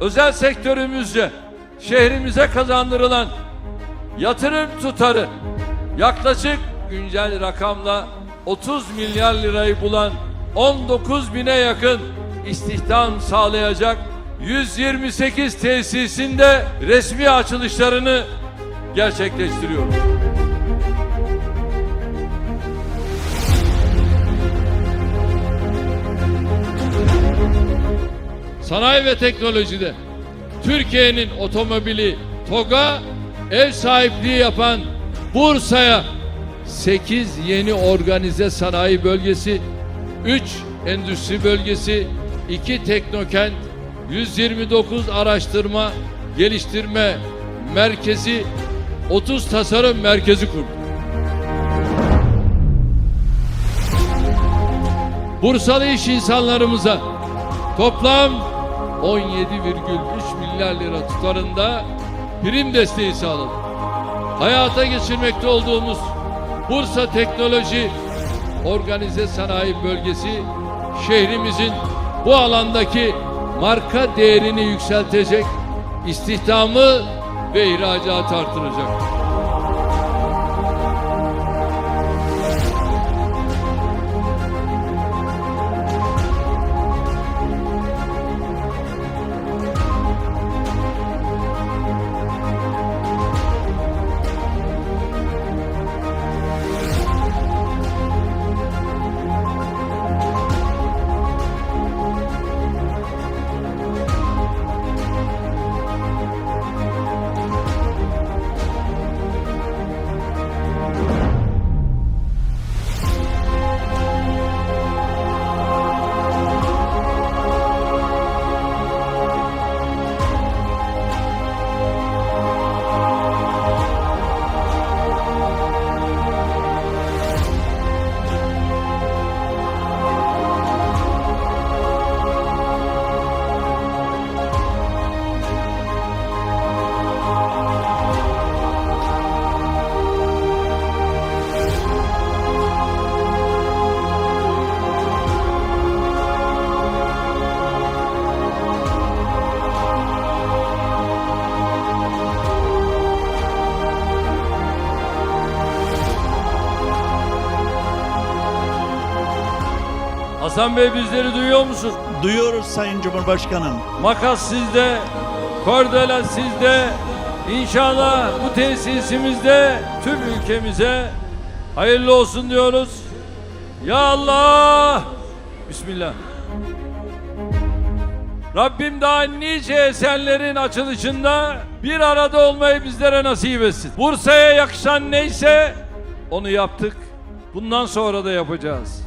özel sektörümüzce şehrimize kazandırılan yatırım tutarı yaklaşık güncel rakamla 30 milyar lirayı bulan 19 bine yakın istihdam sağlayacak 128 tesisinde resmi açılışlarını gerçekleştiriyoruz. Sanayi ve teknolojide Türkiye'nin otomobili TOG'a ev sahipliği yapan Bursa'ya 8 yeni organize sanayi bölgesi, 3 endüstri bölgesi, 2 teknokent, 129 araştırma, geliştirme merkezi, 30 tasarım merkezi kurdu. Bursalı iş insanlarımıza toplam 17,3 milyar lira tutarında prim desteği sağladı. Hayata geçirmekte olduğumuz Bursa Teknoloji Organize Sanayi Bölgesi şehrimizin bu alandaki marka değerini yükseltecek, istihdamı ve ihracatı artıracak. Hasan Bey bizleri duyuyor musun? Duyuyoruz Sayın Cumhurbaşkanım. Makas sizde, kordela sizde. İnşallah bu tesisimizde tüm ülkemize hayırlı olsun diyoruz. Ya Allah! Bismillah. Rabbim daha nice eserlerin açılışında bir arada olmayı bizlere nasip etsin. Bursa'ya yakışan neyse onu yaptık. Bundan sonra da yapacağız.